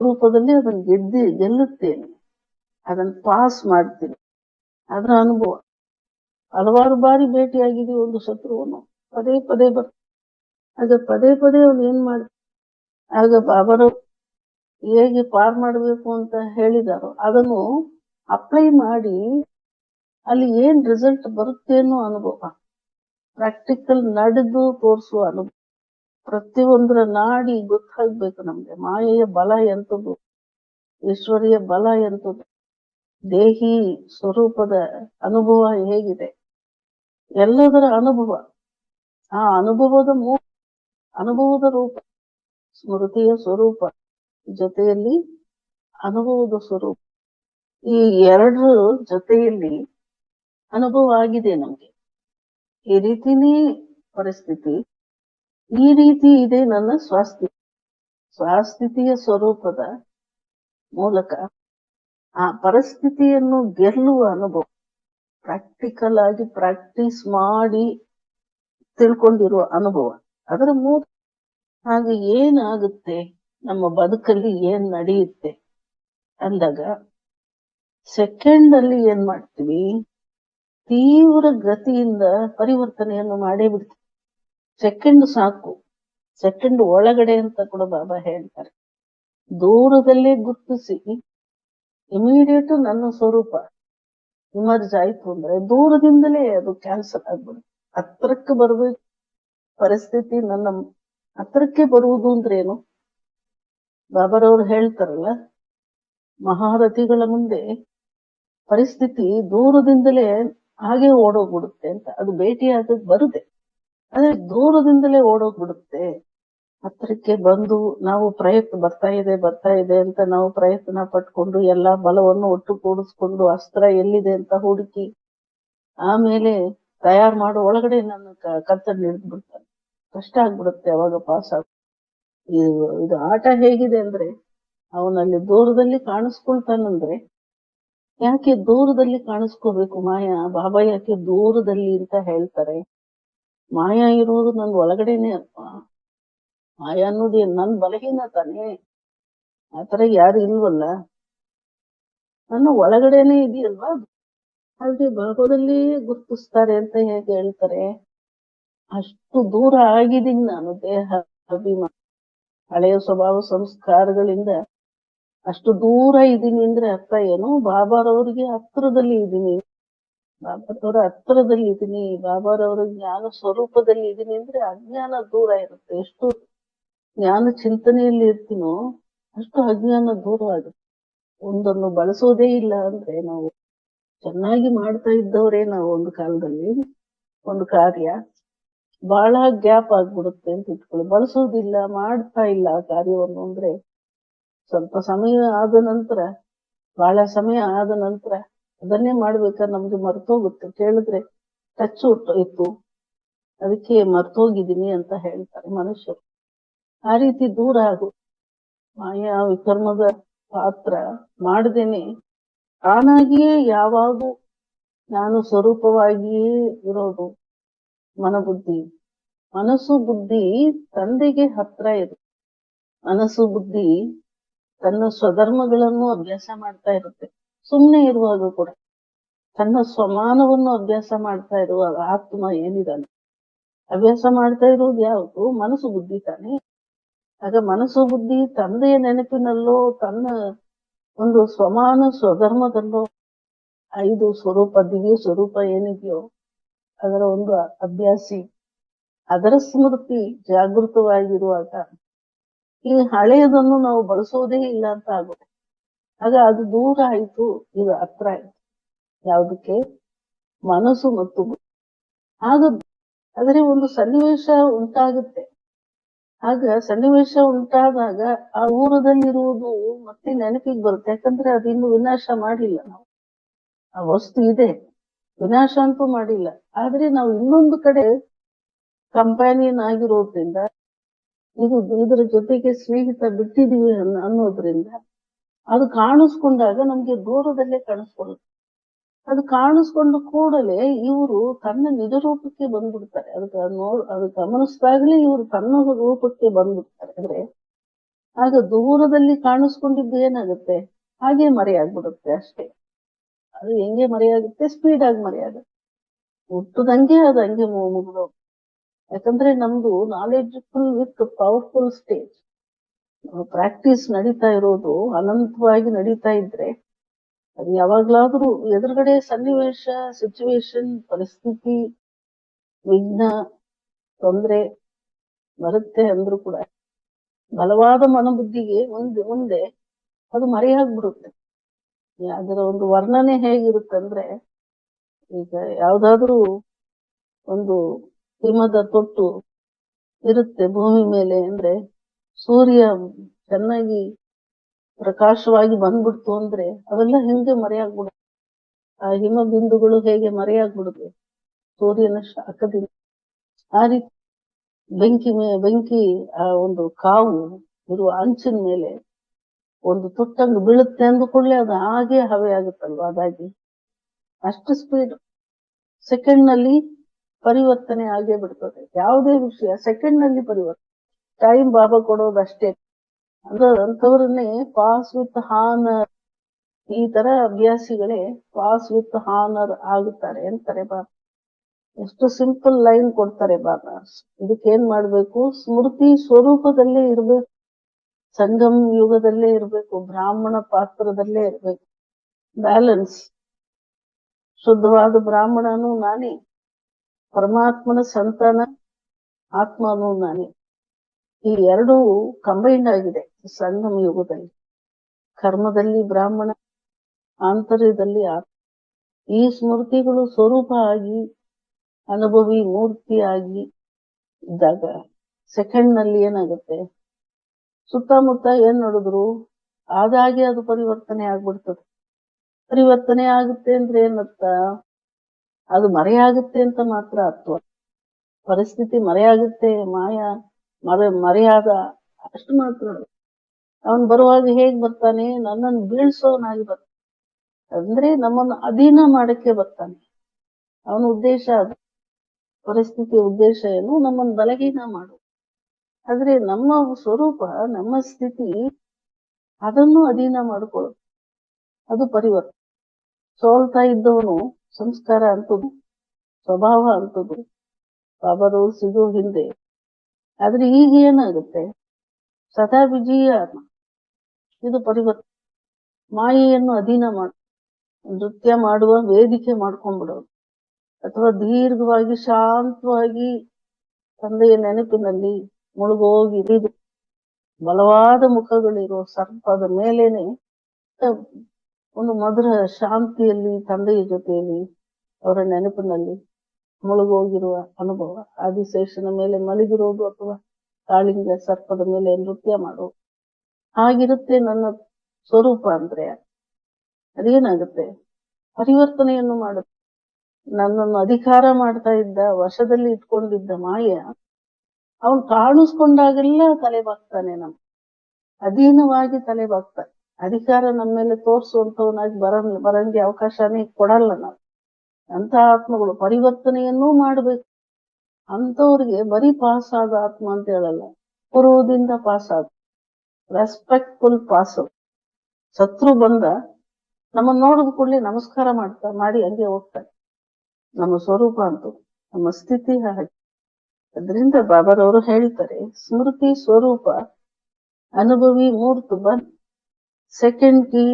ರೂಪದಲ್ಲಿ ಅದನ್ನು ಗೆದ್ದಿ ಗೆಲ್ಲುತ್ತೇನೆ. ಅದನ್ನು ಪಾಸ್ ಮಾಡ್ತೀನಿ. ಅದರ ಅನುಭವ. ಹಲವಾರು ಬಾರಿ ಭೇಟಿಯಾಗಿದ್ದೀವಿ ಒಂದು ಶತ್ರುವನ್ನು. ಪದೇ ಪದೇ ಬರ್ತ ಆಗ ಪದೇ ಪದೇ ಅವ್ನು ಏನ್ ಮಾಡ, ಆಗ ಅವರು ಹೇಗೆ ಪಾರ್ ಮಾಡಬೇಕು ಅಂತ ಹೇಳಿದಾರೋ ಅದನ್ನು ಅಪ್ಲೈ ಮಾಡಿ ಅಲ್ಲಿ ಏನ್ ರಿಸಲ್ಟ್ ಬರುತ್ತೆ ಅನುಭವ. ಪ್ರಾಕ್ಟಿಕಲ್ ನಡೆದು ತೋರಿಸುವ ಅನುಭವ. ಪ್ರತಿಯೊಂದರ ನಾಡಿ ಗೊತ್ತಾಗ್ಬೇಕು ನಮ್ಗೆ. ಮಾಯೆಯ ಬಲ ಎಂತದ್ದು ಈಶ್ವರಿಯ ಬಲ ಎಂತದ್ದು ದೇಹಿ ಸ್ವರೂಪದ ಅನುಭವ ಹೇಗಿದೆ? ಎಲ್ಲದರ ಅನುಭವ. ಆ ಅನುಭವದ ಮೂ, ಅನುಭವದ ರೂಪ. ಸ್ಮೃತಿಯ ಸ್ವರೂಪ. ಜೊತೆಯಲ್ಲಿ ಅನುಭವದ ಸ್ವರೂಪ. ಈ ಎರಡರ ಜೊತೆಯಲ್ಲಿ ಅನುಭವ ಆಗಿದೆ ನಮ್ಗೆ. ಈ ರೀತಿನೇ ಪರಿಸ್ಥಿತಿ ಈ ರೀತಿ ಇದೆ ನನ್ನ ಸ್ವಾಸ್ಥಿತಿ ಸ್ವಾಸ್ಥಿತಿಯ ಸ್ವರೂಪದ ಮೂಲಕ ಆ ಪರಿಸ್ಥಿತಿಯನ್ನು ಗೆಲ್ಲುವ ಅನುಭವ ಪ್ರಾಕ್ಟಿಕಲ್ ಆಗಿ ಪ್ರಾಕ್ಟೀಸ್ ಮಾಡಿ ತಿಳ್ಕೊಂಡಿರುವ ಅನುಭವ. ಅದರ ಮೂಲ ಹಾಗೆ ಏನಾಗುತ್ತೆ, ನಮ್ಮ ಬದುಕಲ್ಲಿ ಏನ್ ನಡೆಯುತ್ತೆ ಅಂದಾಗ ಸೆಕೆಂಡ್ ಅಲ್ಲಿ ಏನ್ ಮಾಡ್ತೀವಿ, ತೀವ್ರ ಗತಿಯಿಂದ ಪರಿವರ್ತನೆಯನ್ನು ಮಾಡೇ ಬಿಡ್ತೀವಿ. ಸೆಕೆಂಡ್ ಸಾಕು. ಸೆಕೆಂಡ್ ಒಳಗಡೆ ಅಂತ ಕೂಡ ಬಾಬಾ ಹೇಳ್ತಾರೆ. ದೂರದಲ್ಲೇ ಗುರ್ತಿಸಿ. ಇಮಿಡಿಯೇಟ್ ನನ್ನ ಸ್ವರೂಪ. ಇಮರ್ಜ್ ಆಯ್ತು ಅಂದ್ರೆ ದೂರದಿಂದಲೇ ಅದು ಕ್ಯಾನ್ಸಲ್ ಆಗ್ಬಿಡುತ್ತೆ. ಹತ್ರಕ್ಕೆ ಬರ್ಬೇಕು ಪರಿಸ್ಥಿತಿ ನನ್ನ ಹತ್ರಕ್ಕೆ ಬರುವುದು ಅಂದ್ರೆ ಏನು? ಬಾಬಾರವ್ರು ಹೇಳ್ತಾರಲ್ಲ, ಮಹಾರಥಿಗಳ ಮುಂದೆ ಪರಿಸ್ಥಿತಿ ದೂರದಿಂದಲೇ ಹಾಗೆ ಓಡೋಗ್ಬಿಡುತ್ತೆ ಅಂತ. ಅದು ಭೇಟಿಯಾಗಕ್ ಬರುತ್ತೆ. ಆದ್ರೆ ದೂರದಿಂದಲೇ ಓಡೋಗ್ಬಿಡುತ್ತೆ. ಹತ್ತಿರಕ್ಕೆ ಬಂದು ನಾವು ಪ್ರಯತ್ನ ಬರ್ತಾ ಇದೆ ಬರ್ತಾ ಇದೆ ಅಂತ ನಾವು ಪ್ರಯತ್ನ ಪಟ್ಕೊಂಡು ಎಲ್ಲಾ ಬಲವನ್ನು ಒಟ್ಟು ಕೂಡಿಸ್ಕೊಂಡು ಅಸ್ತ್ರ ಎಲ್ಲಿದೆ ಅಂತ ಹುಡುಕಿ ಆಮೇಲೆ ತಯಾರು ಮಾಡೋ ಒಳಗಡೆ ನನ್ನ ಕತ್ತನ್ನು ಹಿಡಿದು ಬಿಡ್ತಾನೆ ಕಷ್ಟ ಆಗ್ಬಿಡುತ್ತೆ ಅವಾಗ ಪಾಸ್ ಆಗ ಇದು ಇದು ಆಟ ಹೇಗಿದೆ ಅಂದ್ರೆ ಅವನಲ್ಲಿ ದೂರದಲ್ಲಿ ಕಾಣಿಸ್ಕೊಳ್ತಾನಂದ್ರೆ ಯಾಕೆ ದೂರದಲ್ಲಿ ಕಾಣಿಸ್ಕೋಬೇಕು ಮಾಯಾ? ಬಾಬಾ ಯಾಕೆ ದೂರದಲ್ಲಿ ಅಂತ ಹೇಳ್ತಾರೆ? ಮಾಯಾ ಇರುವುದು ನನ್ ಒಳಗಡೆನೆ ಅಲ್ವಾ? ಮಾಯಾ ಅನ್ನೋದು ಏನ್ ನನ್ ಬಲಹೀನ ತಾನೇ. ಆತರ ಯಾರು ಇಲ್ವಲ್ಲ? ನನ್ನ ಒಳಗಡೆನೆ ಇದೆಯಲ್ವಾ? ಆದ್ರೆ ಭಾಗದಲ್ಲಿ ಗುರ್ತಿಸ್ತಾರೆ ಅಂತ ಹೇಗೆ ಹೇಳ್ತಾರೆ? ಅಷ್ಟು ದೂರ ಆಗಿದ್ದೀನಿ ನಾನು ದೇಹ, ಅಭಿಮಾನ, ಹಳೆಯ ಸ್ವಭಾವ ಸಂಸ್ಕಾರಗಳಿಂದ. ಅಷ್ಟು ದೂರ ಇದ್ದೀನಿ ಅಂದ್ರೆ ಅರ್ಥ ಏನು? ಬಾಬಾರವ್ರಿಗೆ ಹತ್ರದಲ್ಲಿ ಇದ್ದೀನಿ ಬಾಬಾರವರ ಹತ್ರದಲ್ಲಿ ಇದ್ದೀನಿ ಬಾಬಾರವರ ಜ್ಞಾನ ಸ್ವರೂಪದಲ್ಲಿ ಇದ್ದೀನಿ ಅಂದ್ರೆ ಅಜ್ಞಾನ ದೂರ ಇರುತ್ತೆ. ಎಷ್ಟು ಜ್ಞಾನ ಚಿಂತನೆಯಲ್ಲಿ ಇರ್ತೀನೋ ಅಷ್ಟು ಅಜ್ಞಾನ ದೂರ ಆಗುತ್ತೆ. ಒಂದನ್ನು ಬಳಸೋದೇ ಇಲ್ಲ ಅಂದ್ರೆ ನಾವು ಚೆನ್ನಾಗಿ ಮಾಡ್ತಾ ಇದ್ದವರೇ ನಾವು ಒಂದು ಕಾಲದಲ್ಲಿ. ಒಂದು ಕಾರ್ಯ ಬಹಳ ಗ್ಯಾಪ್ ಆಗ್ಬಿಡುತ್ತೆ ಅಂತ ಇಟ್ಕೊಳ್ಳಿ. ಬಳಸೋದಿಲ್ಲ, ಮಾಡ್ತಾ ಇಲ್ಲ ಆ ಕಾರ್ಯವನ್ನು ಅಂದ್ರೆ ಸ್ವಲ್ಪ ಸಮಯ ಆದ ನಂತರ ಬಹಳ ಸಮಯ ಆದ ನಂತರ ಅದನ್ನೇ ಮಾಡ್ಬೇಕಾದ್ರೆ ನಮ್ಗೆ ಮರ್ತೋಗುತ್ತೆ. ಕೇಳಿದ್ರೆ ಟಚ್ ಇತ್ತು. ಅದಕ್ಕೆ ಮರ್ತೋಗಿದ್ದೀನಿ ಅಂತ ಹೇಳ್ತಾರೆ ಮನುಷ್ಯರು. ಆ ರೀತಿ ದೂರ ಆಗು. ಮಾಯಾ ವಿಕರ್ಮದ ಪಾತ್ರ ಮಾಡ್ದೇನೆ. ತಾನಾಗಿಯೇ ಯಾವಾಗೂ ನಾನು ಸ್ವರೂಪವಾಗಿಯೇ ಇರೋದು ಮನಬುದ್ಧಿ. ಮನಸ್ಸು ಬುದ್ಧಿ ತಂದೆಗೆ ಹತ್ರ ಇದೆ ಮನಸ್ಸು ಬುದ್ಧಿ ತನ್ನ ಸ್ವಧರ್ಮಗಳನ್ನು ಅಭ್ಯಾಸ ಮಾಡ್ತಾ ಇರುತ್ತೆ. ಸುಮ್ಮನೆ ಇರುವಾಗ ಕೂಡ ತನ್ನ ಸ್ವಮಾನವನ್ನು ಅಭ್ಯಾಸ ಮಾಡ್ತಾ ಇರುವಾಗ ಆತ್ಮ ಏನಿದಾನೆ ಅಭ್ಯಾಸ ಮಾಡ್ತಾ ಇರುವುದು ಯಾವುದು? ಮನಸ್ಸು ಬುದ್ಧಿ ತಾನೆ. ಆಗ ಮನಸ್ಸು ಬುದ್ಧಿ ತಂದೆಯ ನೆನಪಿನಲ್ಲೋ, ತನ್ನ ಒಂದು ಸ್ವಮಾನ ಸ್ವಧರ್ಮದಲ್ಲೋ, ಐದು ಸ್ವರೂಪ, ದಿವ್ಯ ಸ್ವರೂಪ ಏನಿದೆಯೋ, ಅದರ ಒಂದು ಅಭ್ಯಾಸಿ, ಅದರ ಸ್ಮೃತಿ ಜಾಗೃತವಾಗಿರುವಾಗ ಈ ಹಳೆಯದನ್ನು ನಾವು ಬಳಸೋದೇ ಇಲ್ಲ ಅಂತ ಆಗುತ್ತೆ ಆಗ ಅದು ದೂರ ಆಯ್ತು, ಇದು ಹತ್ರ ಆಯ್ತು. ಯಾವುದಕ್ಕೆ? ಮನಸ್ಸು ಮತ್ತು ಆಗ ಆದರೆ ಒಂದು ಸನ್ನಿವೇಶ ಉಂಟಾಗುತ್ತೆ. ಆಗ ಸನ್ನಿವೇಶ ಉಂಟಾದಾಗ ಆ ಊರದಲ್ಲಿರುವುದು ಮತ್ತೆ ನೆನಪಿಗೆ ಬರುತ್ತೆ. ಯಾಕಂದ್ರೆ ಅದಿನ್ನು ವಿನಾಶ ಮಾಡಿಲ್ಲ ನಾವು. ಆ ವಸ್ತು ಇದೆ. ವಿನಾಶ ಅಂತೂ ಮಾಡಿಲ್ಲ. ಆದ್ರೆ ನಾವು ಇನ್ನೊಂದು ಕಡೆ ಕಂಪ್ಯಾನಿಯನ್ ಆಗಿರೋದ್ರಿಂದ, ಇದು ಇದರ ಜೊತೆಗೆ ಸ್ನೇಹಿತ ಬಿಟ್ಟಿದೀವಿ ಅನ್ನೋ- ಅನ್ನೋದ್ರಿಂದ ಅದು ಕಾಣಿಸ್ಕೊಂಡಾಗ ನಮ್ಗೆ ದೂರದಲ್ಲೇ ಕಾಣಿಸ್ಕೊಳ್ಳುತ್ತೆ. ಅದು ಕಾಣಿಸ್ಕೊಂಡ ಕೂಡಲೇ ಇವರು ತನ್ನ ನಿಜ ರೂಪಕ್ಕೆ ಬಂದ್ಬಿಡ್ತಾರೆ ಅದಕ್ಕೆ ನೋಡ್ ಅದು ಗಮನಿಸಿದಾಗಲೇ ಇವರು ತನ್ನ ರೂಪಕ್ಕೆ ಬಂದ್ಬಿಡ್ತಾರೆ. ಅಂದ್ರೆ ಆಗ ದೂರದಲ್ಲಿ ಕಾಣಿಸ್ಕೊಂಡಿದ್ದು ಏನಾಗುತ್ತೆ? ಹಾಗೆ ಮರೆಯಾಗ್ಬಿಡುತ್ತೆ ಅಷ್ಟೇ. ಅದು ಹೆಂಗೆ ಮರೆಯಾಗುತ್ತೆ? ಸ್ಪೀಡ್ ಆಗಿ ಮರೆಯಾಗುತ್ತೆ. ಹುಟ್ಟದಂಗೆ ಅದು ಹಂಗೆ ಮು- ಮುಗ್ದೋಗುತ್ತೆ. ಯಾಕಂದ್ರೆ ನಮ್ದು knowledgeful with powerful stage practice ನಡೀತಾ ಇರೋದು ಅನಂತವಾಗಿ ನಡೀತಾ ಇದ್ರೆ ಅದು ಯಾವಾಗ್ಲಾದ್ರೂ ಎದುರುಗಡೆ ಸನ್ನಿವೇಶ ಸಿಚುವೇಶನ್ ಪರಿಸ್ಥಿತಿ, ವಿಘ್ನ, ತೊಂದ್ರೆ ಬರುತ್ತೆ ಅಂದ್ರೂ ಕೂಡ ಬಲವಾದ ಮನಬುದ್ಧಿಗೆ ಮುಂದೆ ಮುಂದೆ ಅದು ಮರೆಯಾಗ್ಬಿಡುತ್ತೆ. ಅದರ ಒಂದು ವರ್ಣನೆ ಹೇಗಿರುತ್ತಂದ್ರೆ ಈಗ ಯಾವ್ದಾದ್ರೂ ಒಂದು ಹಿಮದ ತೊಟ್ಟು ಇರುತ್ತೆ ಭೂಮಿ ಮೇಲೆ ಅಂದ್ರೆ ಸೂರ್ಯ ಚೆನ್ನಾಗಿ ಪ್ರಕಾಶವಾಗಿ ಬಂದ್ಬಿಡ್ತು ಅಂದ್ರೆ ಅವೆಲ್ಲ ಹೆಂಗೆ ಮರೆಯಾಗ್ಬಿಡುತ್ತೆ ಆ ಹಿಮ ಬಿಂದುಗಳು ಹೇಗೆ ಮರೆಯಾಗ್ಬಿಡುತ್ತೆ ಸೂರ್ಯನ ಶಾಖದಿಂದ. ಆ ರೀತಿ ಬೆಂಕಿ ಬೆಂಕಿ, ಆ ಒಂದು ಕಾವು ಇರುವ ಅಂಚಿನ ಮೇಲೆ ಒಂದು ತುಟ್ಟಂಗ್ ಬೀಳುತ್ತೆ ಅಂದ ಕೂಡಲೇ ಅದು ಹಾಗೆ ಹವೆ ಆಗುತ್ತಲ್ವಾ? ಅದಾಗಿ ಅಷ್ಟು ಸ್ಪೀಡ್ ಸೆಕೆಂಡ್ನಲ್ಲಿ ಪರಿವರ್ತನೆ ಆಗೇ ಬಿಡ್ತದೆ. ಯಾವುದೇ ವಿಷಯ ಸೆಕೆಂಡ್ನಲ್ಲಿ ಪರಿವರ್ತನೆ ಟೈಮ್ ಬಾಬಾ ಕೊಡೋದಷ್ಟೇ ಅಂದ್ರೆ ಅಂತವ್ರನ್ನೇ ಪಾಸ್ ವಿತ್ ಹಾನರ್ ಈ ತರ ಅಭ್ಯಾಸಿಗಳೇ ಪಾಸ್ ವಿತ್ ಹಾನರ್ ಆಗುತ್ತಾರೆ ಅಂತಾರೆ ಬಾಬಾ. ಎಷ್ಟು ಸಿಂಪಲ್ ಲೈನ್ ಕೊಡ್ತಾರೆ ಬಾಬಾ. ಇದಕ್ಕೆ ಏನ್ ಮಾಡ್ಬೇಕು? ಸ್ಮೃತಿ ಸ್ವರೂಪದಲ್ಲೇ ಇರ್ಬೇಕು. ಸಂಗಮ್ ಯುಗದಲ್ಲೇ ಇರ್ಬೇಕು. ಬ್ರಾಹ್ಮಣ ಪಾತ್ರದಲ್ಲೇ ಇರ್ಬೇಕು. ಬ್ಯಾಲೆನ್ಸ್. ಶುದ್ಧವಾದ ಬ್ರಾಹ್ಮಣನು ನಾನೇ. ಪರಮಾತ್ಮನ ಸಂತಾನ, ಆತ್ಮನು ನಾನೇ. ಈ ಎರಡು ಕಂಬೈಂಡ್ ಆಗಿದೆ ಸಂಗಮ ಯುಗದಲ್ಲಿ. ಕರ್ಮದಲ್ಲಿ ಬ್ರಾಹ್ಮಣ, ಆಂತರ್ಯದಲ್ಲಿ ಈ ಸ್ಮೃತಿಗಳು ಸ್ವರೂಪ ಆಗಿ ಅನುಭವಿ ಮೂರ್ತಿಯಾಗಿ ಇದ್ದಾಗ ಸೆಕೆಂಡ್ನಲ್ಲಿ ಏನಾಗುತ್ತೆ? ಸುತ್ತಮುತ್ತ ಏನ್ ನೋಡಿದ್ರು? ಆದಾಗೆ ಅದು ಪರಿವರ್ತನೆ ಆಗ್ಬಿಡ್ತದೆ. ಪರಿವರ್ತನೆ ಆಗುತ್ತೆ ಅಂದ್ರೆ ಏನತ್ತ ಅದು ಮರೆಯಾಗುತ್ತೆ ಅಂತ ಮಾತ್ರ ಅರ್ಥ. ಪರಿಸ್ಥಿತಿ ಮರೆಯಾಗುತ್ತೆ, ಮಾಯ ಮರೆ, ಮರೆಯಾದ ಅಷ್ಟು ಮಾತ್ರ. ಅವನ್ ಬರುವಾಗ ಹೇಗ್ ಬರ್ತಾನೆ? ನನ್ನನ್ನು ಬೀಳ್ಸೋನಾಗಿ ಬರ್ತಾನೆ. ಅಂದ್ರೆ ನಮ್ಮನ್ನು ಅಧೀನ ಮಾಡಕ್ಕೆ ಬರ್ತಾನೆ. ಅವನ ಉದ್ದೇಶ ಅದು. ಪರಿಸ್ಥಿತಿಯ ಉದ್ದೇಶ ಏನು? ನಮ್ಮನ್ನು ಬಲಹೀನ ಮಾಡು. ಆದ್ರೆ ನಮ್ಮ ಸ್ವರೂಪ, ನಮ್ಮ ಸ್ಥಿತಿ ಅದನ್ನು ಅಧೀನ ಮಾಡಿಕೊಳ್ಳು ಅದು ಪರಿವರ್ತನೆ. ಸೋಲ್ತಾ ಇದ್ದವನು ಸಂಸ್ಕಾರ ಅಂತದ್ದು, ಸ್ವಭಾವ ಅಂತದ್ದು ಬಾಬರು ಸಿಗೋ ಹಿಂದೆ ಆದ್ರೆ ಈಗ ಏನಾಗುತ್ತೆ? ಸದಾ ವಿಜಯ ಇದು ಪರಿವರ್ತನೆ ಮಾಯೆಯನ್ನು ಅಧೀನ ಮಾಡ, ನೃತ್ಯ ಮಾಡುವ ವೇದಿಕೆ ಮಾಡ್ಕೊಂಡ್ಬಿಡೋದು. ಅಥವಾ ದೀರ್ಘವಾಗಿ ಶಾಂತವಾಗಿ ತಂದೆಯ ನೆನಪಿನಲ್ಲಿ ಮುಳುಗೋಗಿ ಬಲವಾದ ಮುಖಗಳಿರೋ ಸರ್ಪದ ಮೇಲೇನೆ ಒಂದು ಮಧುರ ಶಾಂತಿಯಲ್ಲಿ ತಂದೆಯ ಜೊತೆಯಲ್ಲಿ ಅವರ ನೆನಪಿನಲ್ಲಿ ಮುಳುಗೋಗಿರುವ ಅನುಭವ. ಆದಿಶೇಷನ ಮೇಲೆ ಮಲಗಿರೋದು ಅಥವಾ ಕಾಳಿಂಗ ಸರ್ಪದ ಮೇಲೆ ನೃತ್ಯ ಮಾಡೋದು ಹಾಗಿರುತ್ತೆ ನನ್ನ ಸ್ವರೂಪ ಅಂದ್ರೆ ಅದೇನಾಗುತ್ತೆ? ಪರಿವರ್ತನೆಯನ್ನು ಮಾಡುತ್ತೆ. ನನ್ನನ್ನು ಅಧಿಕಾರ ಮಾಡ್ತಾ ಇದ್ದ, ವಶದಲ್ಲಿ ಇಟ್ಕೊಂಡಿದ್ದ ಮಾಯ, ಅವನು ಕಾಣಿಸ್ಕೊಂಡಾಗೆಲ್ಲ ತಲೆ ಬಾಗ್ತಾನೆ ನಮ್ ಅಧೀನವಾಗಿ ತಲೆ ಬಾಗ್ತಾನೆ ಅಧಿಕಾರ ನಮ್ಮ ಮೇಲೆ ತೋರಿಸುವಂತವನಾಗಿ ಬರ ಬರಂಗೆ ಅವಕಾಶನೇ ಕೊಡಲ್ಲ ನಾವು. ಅಂತ ಆತ್ಮಗಳು ಪರಿವರ್ತನೆಯನ್ನೂ ಮಾಡಬೇಕು. ಅಂತವ್ರಿಗೆ ಬರೀ ಪಾಸ್ ಆದ ಆತ್ಮ ಅಂತ ಹೇಳಲ್ಲ, ಪೂರ್ವದಿಂದ ಪಾಸ್ ಆದ ರೆಸ್ಪೆಕ್ಟ್ಫುಲ್ ಪಾಸ್ ಶತ್ರು ಬಂದ ನಮ್ಮನ್ನ ನೋಡಿದ ಕೂಡಲೇ ನಮಸ್ಕಾರ ಮಾಡ್ತಾ, ಮಾಡಿ ಹಂಗೆ ಹೋಗ್ತಾರೆ ನಮ್ಮ ಸ್ವರೂಪ ಅಂತೂ, ನಮ್ಮ ಸ್ಥಿತಿ ಹಾಗೆ. ಅದರಿಂದ ಬಾಬಾರವರು ಹೇಳ್ತಾರೆ ಸ್ಮೃತಿ ಸ್ವರೂಪ, ಅನುಭವಿ ಮೂರ್ತ ಬಂದ್ ಸೆಕೆಂಡ್ ಕಿ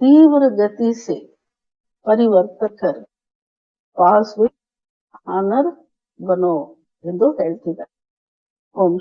ತೀವ್ರ ಗತಿಸಿ ಪರಿವರ್ತಕರು. ಪಾಸ್ ವಿತ್ ಆನರ್ ಬನೋ ಎಂದು ಹೇಳ್ತಿದ್ದಾರೆ. ಓಂ